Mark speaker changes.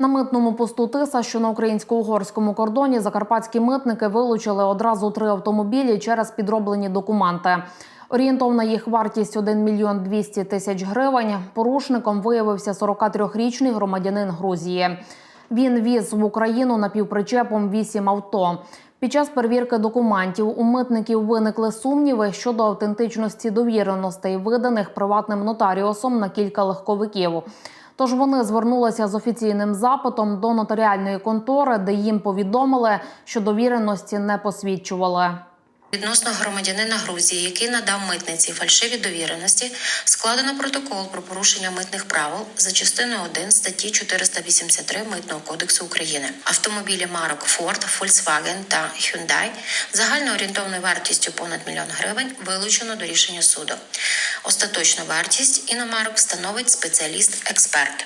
Speaker 1: На митному посту Тиса, що на українсько-угорському кордоні, закарпатські митники вилучили одразу три автомобілі через підроблені документи. Орієнтовна їх вартість 1 мільйон 200 тисяч гривень. Порушником виявився 43-річний громадянин Грузії. Він віз в Україну напівпричепом 8 авто. Під час перевірки документів у митників виникли сумніви щодо автентичності довіреностей, виданих приватним нотаріусом на кілька легковиків. Тож вони звернулися з офіційним запитом до нотаріальної контори, де їм повідомили, що довіреності не посвідчували.
Speaker 2: Відносно громадянина Грузії, який надав митниці фальшиві довіреності, складено протокол про порушення митних правил за частиною 1 статті 483 Митного кодексу України. Автомобілі марок Ford, Volkswagen та Hyundai загальною орієнтовною вартістю понад мільйон гривень вилучено до рішення суду. Остаточну вартість іномарок встановить спеціаліст-експерт.